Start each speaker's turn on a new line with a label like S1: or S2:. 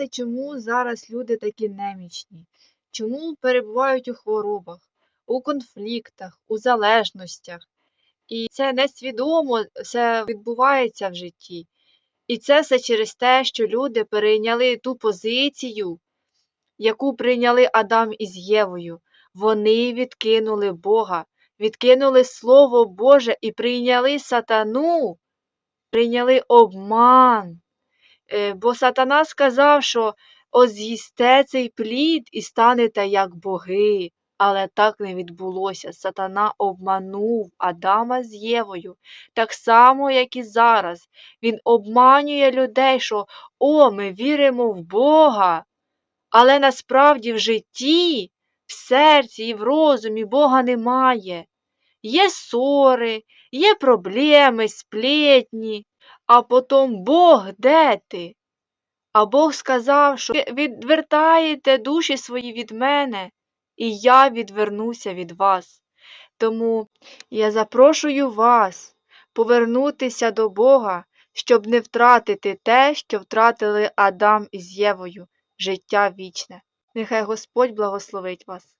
S1: знаєте, чому зараз люди такі немічні? Чому перебувають у хворобах, у конфліктах, у залежностях? І це несвідомо все відбувається в житті. І це все через те, що люди перейняли ту позицію, яку прийняли Адам із Євою. Вони відкинули Бога, відкинули Слово Боже і прийняли сатану, прийняли обман. Е, Бо сатана сказав, що «Ось з'їсте цей плід і станете як боги. Але так не відбулося. Сатана обманув Адама з Євою, так само, як і зараз. Він обманює людей, що о, ми віримо в Бога. Але насправді в житті, в серці і в розумі Бога немає. Є ссори, є проблеми, сплетні, а потім Бог де ти? А Бог сказав, що ви відвертаєте душі свої від мене, і я відвернуся від вас. Тому я запрошую вас повернутися до Бога, щоб не втратити те, що втратили Адам із Євою, життя вічне. Нехай Господь благословить вас.